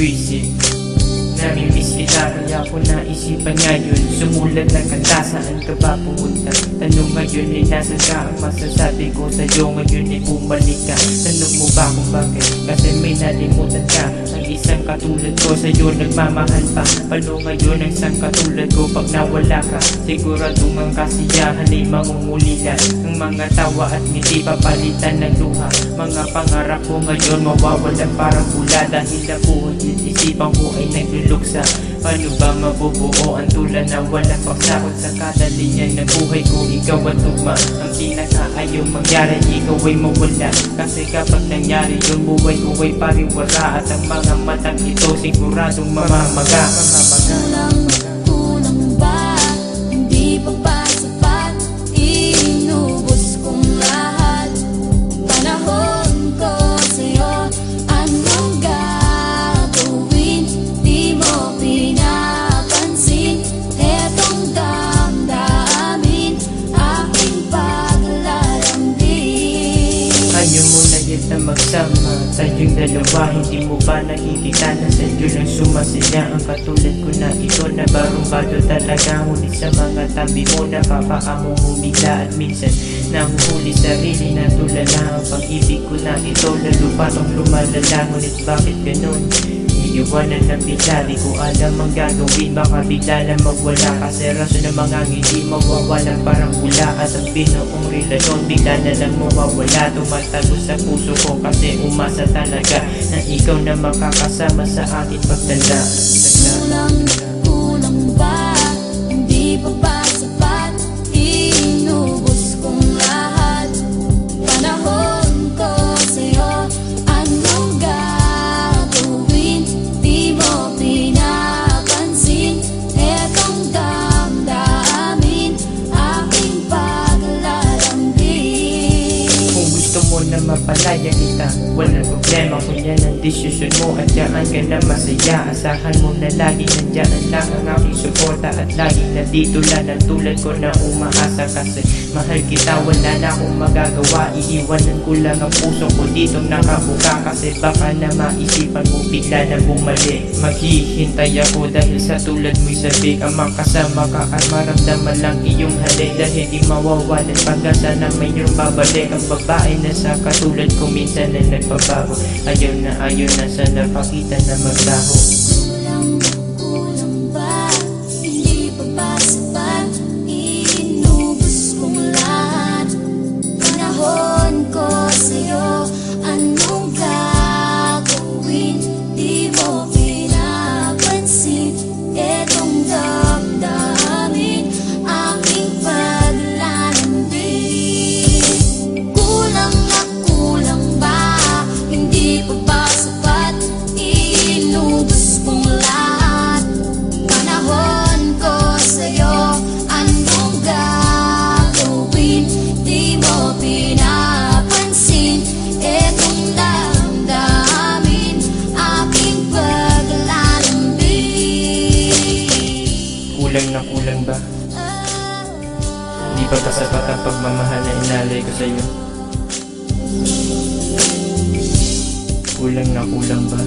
buwisit Namimiss kita kaya ko naisipan ngayon Sumulat ng kanta saan ka ba pumunta? Tanong ngayon ay nasa ka Ang masasabi ko sa'yo ngayon ay bumalik ka. Tanong mo ba kung bakit? Kasi may nalimutan ka. Ang isang katulad ko sa'yo nagmamahal pa. Paano ngayon ang isang katulad ko Pag nawala ka? Siguradong ang kasiyahan ay mangungulila Ang mga tawa at ngiti papalitan ng luha. Mga pangarap ko ngayon mawawalan parang pula Dahil ako isipan ko ay nagluluksa. Paano ba mabubuo ang tulad na walang pagsakot sa kada linya ng buhay ko Ikaw at tugma Ang pinakaayaw mangyari ikaw ay mawala. Kasi kapag nangyari yun buhay ko ay pariwara At ang mga matang ito siguradong mamamaga Mamamaga Kulang, kulang ba? Hindi pa ba sapat? Inubos kong lahat Panahon ko sa'yo Anong gagawin? Di mo pinapansin Etong damdamin Aking paglalambing Ayaw mo yun na magsama Tayong dalawa. Hindi mo ba nakikita na sa Diyos ang sumasaya? Ang katulad ko na ito na barumbado talaga. Ngunit sa mga tabi mo Napapaamo mo bigla at minsan Nahuhuli sarili na tulala. Ang pag-ibig ko na ito Lalo patong lumalala. Ngunit bakit ganun? Iiwanan ng bigla Di ko alam ang gagawin. Baka bigla na magwala Kasi rason ng mga ngiti Mawawala parang pula At ang binuong relasyon. Bigla na lang mawawala Tumatago sa puso ko. Kasi umasa talaga Na ikaw na makakasama sa akin pagtanda. Tanda. Mapalaya kita. Walang problema kung yan ang desisyon mo At yan ka na masaya Asahan mo na lagi nandyan lang ang aking suporta At lagi nandito lang ang tulad ko na umaasa Kasi mahal kita wala na akong magagawa. Iiwanan ko lang ang puso ko dito nakabuka Kasi baka na maisipan mo bigla na bumalik. Maghihintay ako dahil sa tulad mo'y sabik. Ang makasama ka at maramdaman lang iyong halik. Dahil di mawawalan pag-asa na mayroong babalik. Ang babae na sa katulad ko minsan na nagpabago Ayaw na ayaw na sana pakita na maglaho Di ba kasapat ang pagmamahal na inalay ko sa'yo? Kulang na kulang ba?